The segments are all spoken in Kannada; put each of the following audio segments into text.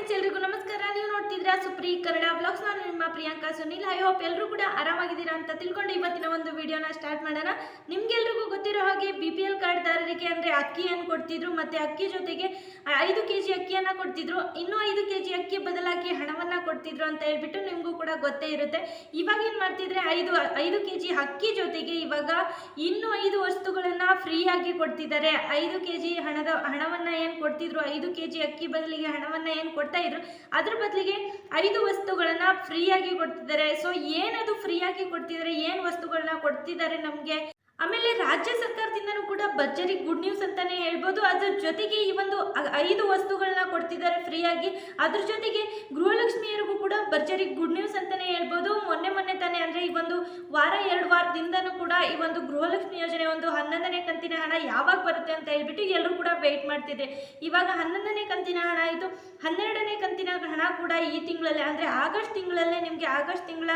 ಫ್ರೆಂಡ್ಸ್ ಎಲ್ರಿಗೂ ನಮಸ್ಕಾರ. ನೀವು ನೋಡ್ತಿದ್ರೆ ಸುಪ್ರೀ ಕನ್ನಡ ಬ್ಲಾಗ್ಸ್ ನಾನು ನಿಮ್ಮ ಪ್ರಿಯಾಂಕಾ ಸುನಿಲ್. ಐ ಹೋಪ್ ಎಲ್ಲರೂ ಕೂಡ ಆರಾಮಾಗಿದ್ದೀರಾ ಅಂತ ತಿಳ್ಕೊಂಡು ಇವತ್ತಿನ ಒಂದು ವಿಡಿಯೋನ ಸ್ಟಾರ್ಟ್ ಮಾಡೋಣ. ನಿಮ್ಗೆಲ್ರಿಗೂ ಗೊತ್ತಿರೋ ಹಾಗೆ ಬಿ ಪಿ ಎಲ್ ಕಾರ್ಡ್ದಾರರಿಗೆ ಅಂದರೆ ಅಕ್ಕಿಯನ್ನು ಕೊಡ್ತಿದ್ರು ಮತ್ತು ಅಕ್ಕಿ ಜೊತೆಗೆ ಐದು ಕೆ ಜಿ ಅಕ್ಕಿಯನ್ನು ಕೊಡ್ತಿದ್ರು. ಇನ್ನೂ ಐದು ಕೆ ಜಿ ಅಕ್ಕಿ ಬದಲಾಗಿ ಹಣವನ್ನು ಕೊಡ್ತಿದ್ರು ಅಂತ ಹೇಳ್ಬಿಟ್ಟು ನಿಮಗೂ ಕೂಡ ಗೊತ್ತೇ ಇರುತ್ತೆ. ಇವಾಗ ಏನು ಮಾಡ್ತಿದ್ರೆ ಐದು ಐದು ಕೆ ಜಿ ಅಕ್ಕಿ ಜೊತೆಗೆ ಇವಾಗ ಇನ್ನೂ ಐದು ವಸ್ತುಗಳನ್ನು ಫ್ರೀಯಾಗಿ ಕೊಡ್ತಿದ್ದಾರೆ. ಐದು ಕೆ ಜಿ ಹಣದ, ಹಣವನ್ನು ಏನು ಕೊಡ್ತಿದ್ರು? ಐದು ಕೆ ಜಿ ಅಕ್ಕಿ ಬದಲಿಗೆ ಹಣವನ್ನು ಏನು ಕೊಡ್ತಾ ಇದ್ರು. ಅದ್ರ ಬದಲಿಗೆ ಐದು ವಸ್ತುಗಳನ್ನ ಫ್ರೀಯಾಗಿ ಕೊಡ್ತಿದ್ದಾರೆ. ಸೊ ಏನದು ಫ್ರೀಯಾಗಿ ಕೊಡ್ತಿದ್ದಾರೆ? ಏನು ವಸ್ತುಗಳನ್ನ ಕೊಡ್ತಿದ್ದಾರೆ ನಮಗೆ? ಆಮೇಲೆ ರಾಜ್ಯ ಸರ್ಕಾರದಿಂದನೂ ಕೂಡ ಭರ್ಜರಿ ಗುಡ್ ನ್ಯೂಸ್ ಅಂತಾನೆ ಹೇಳ್ಬೋದು. ಅದ್ರ ಜೊತೆಗೆ ಈ ಒಂದು ಐದು ವಸ್ತುಗಳನ್ನ ಕೊಡ್ತಿದ್ದಾರೆ ಫ್ರೀಯಾಗಿ. ಅದ್ರ ಜೊತೆಗೆ ಗೃಹಲಕ್ಷ್ಮಿಯರಿಗೂ ಕೂಡ ಭರ್ಜರಿ ಗುಡ್ ನ್ಯೂಸ್ ಅಂತಾನೆ ಹೇಳ್ಬೋದು. ಮೊನ್ನೆ ಮೊನ್ನೆ ತಾನೆ ಅಂದರೆ ಈ ಒಂದು ವಾರ, ಎರಡು ವಾರದಿಂದನೂ ಕೂಡ ಈ ಒಂದು ಗೃಹಲಕ್ಷ್ಮಿ ಯೋಜನೆ ಒಂದು ಹನ್ನೊಂದನೇ ಕಂತಿನ ಹಣ ಯಾವಾಗ ಬರುತ್ತೆ ಅಂತ ಹೇಳ್ಬಿಟ್ಟು ಎಲ್ಲರೂ ಕೂಡ ವೆಯ್ಟ್ ಮಾಡ್ತಿದ್ದೆ ಇವಾಗ ಹನ್ನೊಂದನೇ ಕಂತಿನ ಹಣ ಆಯಿತು ಹನ್ನೆರಡನೇ ಕಂತಿನ ಹಣ ಕೂಡ ಈ ತಿಂಗಳಲ್ಲೇ ಅಂದರೆ ಆಗಸ್ಟ್ ತಿಂಗಳಲ್ಲೇ ನಿಮಗೆ ಆಗಸ್ಟ್ ತಿಂಗಳ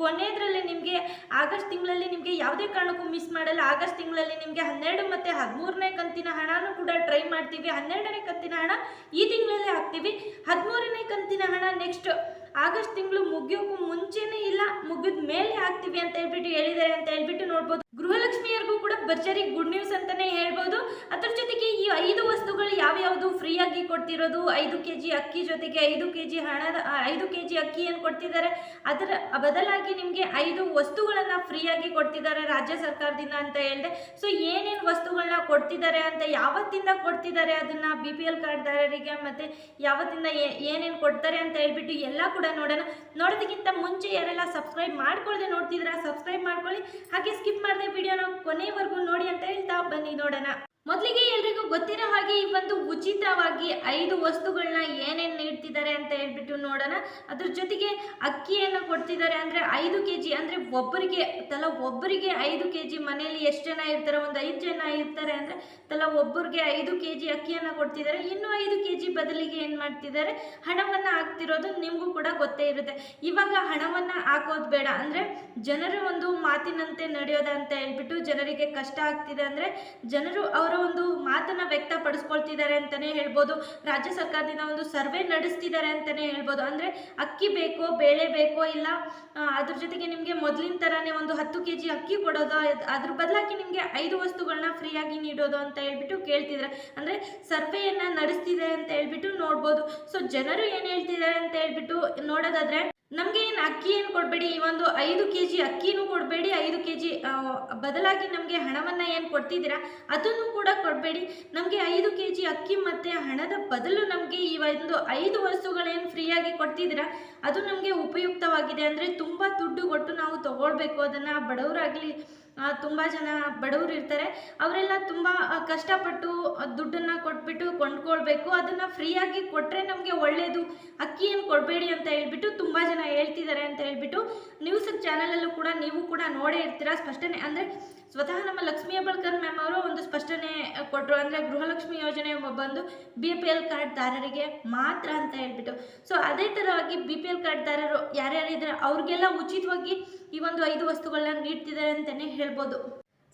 ಕೊನೆಯದ್ರಲ್ಲಿ ನಿಮಗೆ ಆಗಸ್ಟ್ ತಿಂಗಳಲ್ಲಿ ನಿಮಗೆ ಯಾವುದೇ ಕಾರಣಕ್ಕೂ ಮಿಸ್ ಮಾಡಲ್ಲ. ಆಗಸ್ಟ್ ತಿಂಗಳಲ್ಲಿ ನಿಮಗೆ ಹನ್ನೆರಡು ಮತ್ತು ಹದಿಮೂರನೇ ಕಂತಿನ ಹಣನೂ ಕೂಡ ಟ್ರೈ ಮಾಡ್ತೀವಿ. ಹನ್ನೆರಡನೇ ಕಂತಿನ ಹಣ ಈ ತಿಂಗಳಲ್ಲೇ ಹಾಕ್ತೀವಿ. ಹದಿಮೂರನೇ ಕಂತಿನ ಹಣ ನೆಕ್ಸ್ಟ್ ಆಗಸ್ಟ್ ತಿಂಗಳು ಮುಗಿಯೋಕ್ಕೂ ಮುಂಚೆನೇ ಇಲ್ಲ. ಮುಗಿದ ಮೇಲೆ ಹಾಕ್ತೀವಿ ಅಂತ ಹೇಳ್ಬಿಟ್ಟು ಹೇಳಿದ್ದಾರೆ ಅಂತ ಹೇಳ್ಬಿಟ್ಟು ನೋಡ್ಬೋದು. ಗೃಹಲಕ್ಷ್ಮಿಯರಿಗೂ ಕೂಡ ಭರ್ಜರಿ ಗುಡ್ ನ್ಯೂಸ್ ಅಂತಲೇ ಹೇಳ್ಬೋದು. ಅದ್ರ ಜೊತೆಗೆ ಈ ಐದು ಕೊಡ್ತಿರೋದು ಐದು ಕೆ ಜಿ ಅಕ್ಕಿ ಜೊತೆಗೆ ಐದು ಕೆ ಜಿ ಹಣದ ಐದು ಕೆ ಜಿ ಏನು ಕೊಡ್ತಿದ್ದಾರೆ? ಅದರ ಬದಲಾಗಿ ನಿಮಗೆ ಐದು ವಸ್ತುಗಳನ್ನು ಫ್ರೀಯಾಗಿ ಕೊಡ್ತಿದ್ದಾರೆ ರಾಜ್ಯ ಸರ್ಕಾರದಿಂದ ಅಂತ ಹೇಳಿದೆ. ಸೊ ಏನೇನು ವಸ್ತುಗಳನ್ನ ಕೊಡ್ತಿದ್ದಾರೆ ಅಂತ ಯಾವತ್ತಿಂದ ಕೊಡ್ತಿದ್ದಾರೆ ಅದನ್ನು ಬಿ ಪಿ ಎಲ್ ಕಾರ್ಡ್ದಾರರಿಗೆ ಮತ್ತು ಯಾವತ್ತಿಂದ ಏನೇನು ಕೊಡ್ತಾರೆ ಅಂತ ಹೇಳ್ಬಿಟ್ಟು ಎಲ್ಲ ಕೂಡ ನೋಡೋಣ. ನೋಡೋದಕ್ಕಿಂತ ಮುಂಚೆ ಯಾರೆಲ್ಲ ಸಬ್ಸ್ಕ್ರೈಬ್ ಮಾಡ್ಕೊಳ್ಳದೆ ನೋಡ್ತಿದ್ದೀರಾ ಸಬ್ಸ್ಕ್ರೈಬ್ ಮಾಡ್ಕೊಳ್ಳಿ. ಹಾಗೆ ಸ್ಕಿಪ್ ಮಾಡಿದೆ ವಿಡಿಯೋನ ಕೊನೆವರೆಗೂ ನೋಡಿ ಅಂತ ಹೇಳ್ತಾ ಬನ್ನಿ, ನೋಡೋಣ. ಮೊದಲಿಗೆ ಎಲ್ರಿಗೂ ಗೊತ್ತಿರೋ ಹಾಗೆ ಈ ಒಂದು ಉಚಿತವಾಗಿ ಐದು ವಸ್ತುಗಳನ್ನ ನೀಡ್ತಿದ್ದಾರೆ ಅಂತ ಹೇಳ್ಬಿಟ್ಟು ನೋಡೋಣ. ಅದ್ರ ಜೊತೆಗೆ ಅಕ್ಕಿಯನ್ನು ಕೊಡ್ತಿದ್ದಾರೆ ಅಂದರೆ ಐದು ಕೆ ಜಿ ಅಂದರೆ ಒಬ್ಬರಿಗೆ, ತಲಾ ಒಬ್ಬರಿಗೆ ಐದು ಕೆ ಜಿ ಮನೆಯಲ್ಲಿ ಎಷ್ಟು ಜನ ಇರ್ತಾರೆ? ಒಂದು ಐದು ಜನ ಇರ್ತಾರೆ ಅಂದರೆ ತಲಾ ಒಬ್ಬರಿಗೆ ಐದು ಕೆ ಜಿ ಅಕ್ಕಿಯನ್ನು ಕೊಡ್ತಿದ್ದಾರೆ. ಇನ್ನೂ ಐದು ಕೆ ಜಿ ಬದಲಿಗೆ ಏನು ಮಾಡ್ತಿದ್ದಾರೆ? ಹಣವನ್ನು ಹಾಕ್ತಿರೋದು ನಿಮಗೂ ಕೂಡ ಗೊತ್ತೇ ಇರುತ್ತೆ. ಇವಾಗ ಹಣವನ್ನು ಹಾಕೋದು ಬೇಡ ಅಂದರೆ ಜನರ ಒಂದು ಮಾತಿನಂತೆ ನಡೆಯೋದ ಅಂತ ಹೇಳ್ಬಿಟ್ಟು ಜನರಿಗೆ ಕಷ್ಟ ಆಗ್ತಿದೆ ಅಂದರೆ ಜನರು ಅವರ ಒಂದು ಮಾತನ್ನ ವ್ಯಕ್ತಪಡಿಸ್ಕೊಳ್ತಿದ್ದಾರೆ ಅಂತಲೇ ಹೇಳ್ಬೋದು. ರಾಜ್ಯ ಸರ್ಕಾರದಿಂದ ಒಂದು ಸರ್ವೆ ನಡೆಸ್ತಿದ್ದಾರೆ ಅಂತಲೇ ಹೇಳ್ಬೋದು. ಅಂದರೆ ಅಕ್ಕಿ ಬೇಕೋ, ಬೇಳೆ ಬೇಕೋ, ಇಲ್ಲ ಅದ್ರ ಜೊತೆಗೆ ನಿಮಗೆ ಮೊದಲಿನ ಥರನೇ ಒಂದು ಹತ್ತು ಕೆ ಜಿ ಅಕ್ಕಿ ಕೊಡೋದು, ಅದ್- ಅದ್ರ ಬದಲಾಗಿ ನಿಮಗೆ ಐದು ವಸ್ತುಗಳನ್ನ ಫ್ರೀಯಾಗಿ ನೀಡೋದು ಅಂತ ಹೇಳ್ಬಿಟ್ಟು ಕೇಳ್ತಿದ್ದಾರೆ. ಅಂದರೆ ಸರ್ವೆಯನ್ನು ನಡೆಸ್ತಿದೆ ಅಂತ ಹೇಳ್ಬಿಟ್ಟು ನೋಡ್ಬೋದು. ಸೊ ಜನರು ಏನು ಹೇಳ್ತಿದ್ದಾರೆ ಅಂತ ಹೇಳ್ಬಿಟ್ಟು ನೋಡೋದಾದ್ರೆ ನಮಗೆ ಏನು ಅಕ್ಕಿ ಏನು ಕೊಡಬೇಡಿ? ಈ ಒಂದು ಐದು ಕೆ ಜಿ ಅಕ್ಕಿನೂ ಕೊಡಬೇಡಿ, ಐದು ಕೆ ಜಿ ಬದಲಾಗಿ ನಮಗೆ ಹಣವನ್ನು ಏನು ಕೊಡ್ತಿದ್ದೀರಾ? ಅದನ್ನು ಕೂಡ ಕೊಡಬೇಡಿ. ನಮಗೆ ಐದು ಕೆ ಜಿ ಅಕ್ಕಿ ಮತ್ತು ಹಣದ ಬದಲು ನಮಗೆ ಈ ಒಂದು ಐದು ವಸ್ತುಗಳೇನು ಫ್ರೀಯಾಗಿ ಕೊಡ್ತಿದ್ದೀರಾ? ಅದು ನಮಗೆ ಉಪಯುಕ್ತವಾಗಿದೆ. ಅಂದರೆ ತುಂಬ ದುಡ್ಡು ಕೊಟ್ಟು ನಾವು ತಗೊಳ್ಬೇಕು. ಅದನ್ನು ಬಡವರಾಗಲಿ ತುಂಬ ಜನ ಬಡವರು ಇರ್ತಾರೆ. ಅವರೆಲ್ಲ ತುಂಬ ಕಷ್ಟಪಟ್ಟು ದುಡ್ಡನ್ನು ಕೊಟ್ಬಿಟ್ಟು ಕೊಂಡ್ಕೊಳ್ಬೇಕು. ಅದನ್ನು ಫ್ರೀಯಾಗಿ ಕೊಟ್ಟರೆ ನಮಗೆ ಒಳ್ಳೆಯದು ಅಕ್ಕಿ ಏನು ಕೊಡಬೇಡಿ ಅಂತ ಹೇಳ್ಬಿಟ್ಟು ತುಂಬ ಜನ ಹೇಳ್ತಿದ್ದಾರೆ ಅಂತ ಹೇಳ್ಬಿಟ್ಟು, ನ್ಯೂಸ್ ಚಾನಲಲ್ಲೂ ಕೂಡ ನೀವು ಕೂಡ ನೋಡೇ ಇರ್ತೀರಾ. ಸ್ಪಷ್ಟನೆ ಅಂದರೆ ಸ್ವತಃ ನಮ್ಮ ಲಕ್ಷ್ಮೀ ಹೆಬ್ಬಾಳ್ಕರ್ ಮ್ಯಾಮ್ ಅವರು ಒಂದು ಸ್ಪಷ್ಟನೆ ಕೊಟ್ಟರು ಅಂದರೆ ಗೃಹಲಕ್ಷ್ಮಿ ಯೋಜನೆ ಬಂದು ಬಿ ಪಿ ಎಲ್ ಕಾರ್ಡ್ದಾರರಿಗೆ ಮಾತ್ರ ಅಂತ ಹೇಳ್ಬಿಟ್ಟು. ಸೊ ಅದೇ ಥರವಾಗಿ ಬಿ ಪಿ ಎಲ್ ಕಾರ್ಡ್ದಾರರು ಯಾರ್ಯಾರಿದ್ದಾರೆ ಅವ್ರಿಗೆಲ್ಲ ಉಚಿತವಾಗಿ ಈ ಒಂದು ಐದು ವಸ್ತುಗಳನ್ನ ನೀಡ್ತಿದ್ದಾರೆ ಅಂತಲೇ ಹೇಳ್ಬೋದು.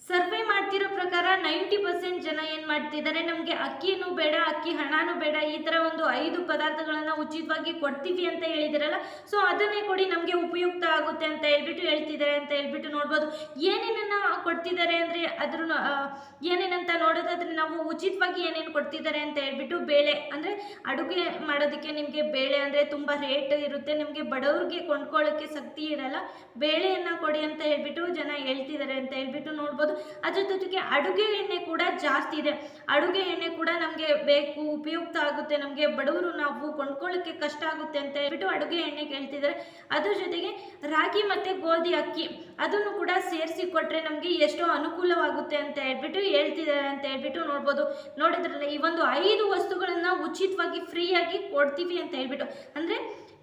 ಸರ್ವೆ ಮಾಡ್ತಿರೋ ಪ್ರಕಾರ ನೈಂಟಿ ಪರ್ಸೆಂಟ್ ಜನ ಏನು ಮಾಡ್ತಿದ್ದಾರೆ? ನಮಗೆ ಅಕ್ಕಿಯೂ ಬೇಡ, ಅಕ್ಕಿ ಹಣನೂ ಬೇಡ, ಈ ಥರ ಒಂದು ಐದು ಪದಾರ್ಥಗಳನ್ನು ಉಚಿತವಾಗಿ ಕೊಡ್ತೀವಿ ಅಂತ ಹೇಳಿದಿರಲ್ಲ. ಸೊ ಅದನ್ನೇ ಕೊಡಿ ನಮಗೆ ಆಗುತ್ತೆ ಅಂತ ಹೇಳ್ಬಿಟ್ಟು ಹೇಳ್ತಿದ್ದಾರೆ ಅಂತ ಹೇಳ್ಬಿಟ್ಟು ನೋಡ್ಬೋದು. ಏನೇನನ್ನು ಕೊಡ್ತಿದ್ದಾರೆ ಅಂದರೆ ಅದ್ರ ಏನೇನಂತ ನೋಡೋದಾದ್ರೆ ನಾವು ಉಚಿತವಾಗಿ ಏನೇನು ಕೊಡ್ತಿದ್ದಾರೆ ಅಂತ ಹೇಳ್ಬಿಟ್ಟು ಬೇಳೆ, ಅಂದರೆ ಅಡುಗೆ ಮಾಡೋದಕ್ಕೆ ನಿಮಗೆ ಬೇಳೆ ಅಂದರೆ ತುಂಬ ರೇಟ್ ಇರುತ್ತೆ. ನಿಮಗೆ ಬಡವ್ರಿಗೆ ಕೊಂಡ್ಕೊಳ್ಳೋಕ್ಕೆ ಶಕ್ತಿ ಇರಲ್ಲ. ಬೇಳೆಯನ್ನು ಕೊಡಿ ಅಂತ ಹೇಳ್ಬಿಟ್ಟು ಜನ ಹೇಳ್ತಿದ್ದಾರೆ ಅಂತ ಹೇಳ್ಬಿಟ್ಟು ನೋಡ್ಬೋದು. ಅದ್ರ ಜೊತೆಗೆ ಅಡುಗೆ ಎಣ್ಣೆ ಕೂಡ ಜಾಸ್ತಿ ಇದೆ. ಅಡುಗೆ ಎಣ್ಣೆ ಕೂಡ ನಮಗೆ ಬೇಕು, ಉಪಯುಕ್ತ ಆಗುತ್ತೆ. ನಮಗೆ ಬಡವರು ನಾವು ಕೊಂಡ್ಕೊಳ್ಳೋಕ್ಕೆ ಕಷ್ಟ ಆಗುತ್ತೆ ಅಂತ ಹೇಳ್ಬಿಟ್ಟು ಅಡುಗೆ ಎಣ್ಣೆ ಕೇಳ್ತಿದ್ದಾರೆ. ಅದ್ರ ಜೊತೆಗೆ ರಾಗಿ ಮತ್ತು ಗೋಧಿ ಅಕ್ಕಿ ಅದನ್ನು ಕೂಡ ಸೇರಿಸಿ ಕೊಟ್ಟರೆ ನಮಗೆ ಎಷ್ಟೋ ಅನುಕೂಲವಾಗುತ್ತೆ ಅಂತ ಹೇಳ್ಬಿಟ್ಟು ಹೇಳ್ತಿದ್ದಾರೆ ಅಂತ ಹೇಳ್ಬಿಟ್ಟು ನೋಡ್ಬೋದು. ನೋಡಿದ್ರಲ್ಲ, ಈ ಒಂದು ಐದು ವಸ್ತುಗಳನ್ನು ಉಚಿತವಾಗಿ ಫ್ರೀಯಾಗಿ ಕೊಡ್ತೀವಿ ಅಂತ ಹೇಳ್ಬಿಟ್ಟು. ಅಂದರೆ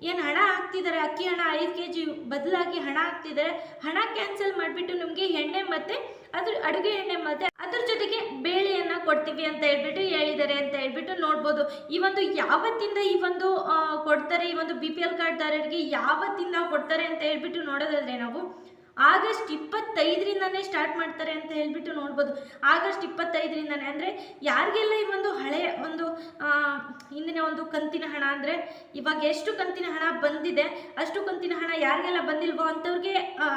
ಏನು ಹಣ ಹಾಕ್ತಿದ್ದಾರೆ, ಅಕ್ಕಿ ಹಣ ಐದು ಕೆ ಜಿ ಬದಲಾಗಿ ಹಣ ಹಾಕ್ತಿದ್ದಾರೆ. ಹಣ ಕ್ಯಾನ್ಸಲ್ ಮಾಡಿಬಿಟ್ಟು ನಮಗೆ ಎಣ್ಣೆ ಮತ್ತು ಅದ್ರ ಅಡುಗೆ ಎಣ್ಣೆ ಮತ್ತೆ ಅದ್ರ ಜೊತೆಗೆ ಬೇಳೆಯನ್ನು ಕೊಡ್ತೀವಿ ಅಂತ ಹೇಳ್ಬಿಟ್ಟು ಹೇಳಿದ್ದಾರೆ ಅಂತ ಹೇಳ್ಬಿಟ್ಟು ನೋಡ್ಬೋದು. ಈ ಒಂದು ಯಾವತ್ತಿಂದ ಈ ಒಂದು ಕೊಡ್ತಾರೆ, ಈ ಒಂದು ಬಿ ಪಿ ಎಲ್ ಕಾರ್ಡ್ದಾರರಿಗೆ ಯಾವತ್ತಿಂದ ಕೊಡ್ತಾರೆ ಅಂತ ಹೇಳ್ಬಿಟ್ಟು ನೋಡೋದಾದ್ರೆ ನಾವು ಆಗಸ್ಟ್ ಇಪ್ಪತ್ತೈದರಿಂದನೇ ಸ್ಟಾರ್ಟ್ ಮಾಡ್ತಾರೆ ಅಂತ ಹೇಳ್ಬಿಟ್ಟು ನೋಡ್ಬೋದು. ಆಗಸ್ಟ್ ಇಪ್ಪತ್ತೈದರಿಂದನೇ, ಅಂದರೆ ಯಾರಿಗೆಲ್ಲ ಈ ಒಂದು ಹಳೆಯ ಒಂದು ಹಿಂದಿನ ಒಂದು ಕಂತಿನ ಹಣ, ಅಂದರೆ ಇವಾಗ ಎಷ್ಟು ಕಂತಿನ ಹಣ ಬಂದಿದೆ, ಅಷ್ಟು ಕಂತಿನ ಹಣ ಯಾರಿಗೆಲ್ಲ ಬಂದಿಲ್ವೋ ಅಂಥವ್ರಿಗೆ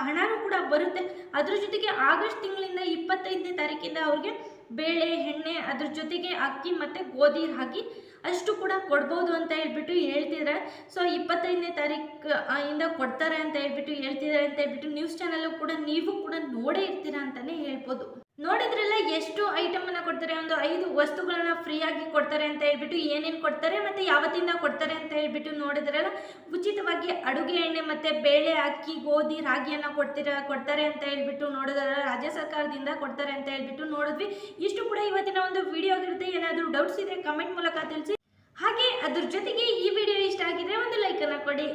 ಹಣನೂ ಕೂಡ ಬರುತ್ತೆ. ಅದ್ರ ಜೊತೆಗೆ ಆಗಸ್ಟ್ ತಿಂಗಳಿಂದ ಇಪ್ಪತ್ತೈದನೇ ತಾರೀಕಿಂದ ಅವ್ರಿಗೆ ಬೇಳೆ, ಎಣ್ಣೆ, ಅದ್ರ ಜೊತೆಗೆ ಅಕ್ಕಿ ಮತ್ತು ಗೋಧಿ ಹಾಕಿ ಅಷ್ಟು ಕೂಡ ಕೊಡ್ಬೋದು ಅಂತ ಹೇಳ್ಬಿಟ್ಟು ಹೇಳ್ತಿದ್ದಾರೆ. ಸೊ ಇಪ್ಪತ್ತೈದನೇ ತಾರೀಕು ಇಂದ ಕೊಡ್ತಾರೆ ಅಂತ ಹೇಳ್ಬಿಟ್ಟು ಹೇಳ್ತಿದ್ದಾರೆ ಅಂತ ಹೇಳ್ಬಿಟ್ಟು ನ್ಯೂಸ್ ಚಾನಲ್ಲು ಕೂಡ ನೀವು ಕೂಡ ನೋಡೇ ಇರ್ತೀರಾ ಅಂತಲೇ ಹೇಳ್ಬೋದು. ನೋಡಿದ್ರಲ್ಲ ಎಷ್ಟು ಐಟಮನ್ನು ಕೊಡ್ತಾರೆ? ಒಂದು ಐದು ವಸ್ತುಗಳನ್ನ ಫ್ರೀಯಾಗಿ ಕೊಡ್ತಾರೆ ಅಂತ ಹೇಳ್ಬಿಟ್ಟು ಏನೇನು ಕೊಡ್ತಾರೆ ಮತ್ತು ಯಾವತ್ತಿಂದ ಕೊಡ್ತಾರೆ ಅಂತ ಹೇಳ್ಬಿಟ್ಟು ನೋಡಿದ್ರಲ್ಲ ಉಚಿತವಾಗಿ ಅಡುಗೆ ಎಣ್ಣೆ ಮತ್ತು ಬೇಳೆ, ಅಕ್ಕಿ, ಗೋಧಿ, ರಾಗಿಯನ್ನು ಕೊಡ್ತೀರ, ಕೊಡ್ತಾರೆ ಅಂತ ಹೇಳ್ಬಿಟ್ಟು ನೋಡಿದ್ರಲ್ಲ ರಾಜ್ಯ ಸರ್ಕಾರದಿಂದ ಕೊಡ್ತಾರೆ ಅಂತ ಹೇಳ್ಬಿಟ್ಟು ನೋಡಿದ್ವಿ. ಇಷ್ಟು ಕೂಡ ಇವತ್ತಿನ ಒಂದು ವಿಡಿಯೋ ಆಗಿರುತ್ತೆ. ಏನಾದರೂ ಡೌಟ್ಸ್ ಇದ್ದರೆ ಕಮೆಂಟ್ ಮೂಲಕ ತಿಳಿಸಿ. ಹಾಗೆ ಅದ್ರ ಜೊತೆಗೆ ಈ ವಿಡಿಯೋ ಇಷ್ಟ ಆಗಿದ್ರೆ ಒಂದು ಲೈಕನ್ನು ಕೊಡಿ.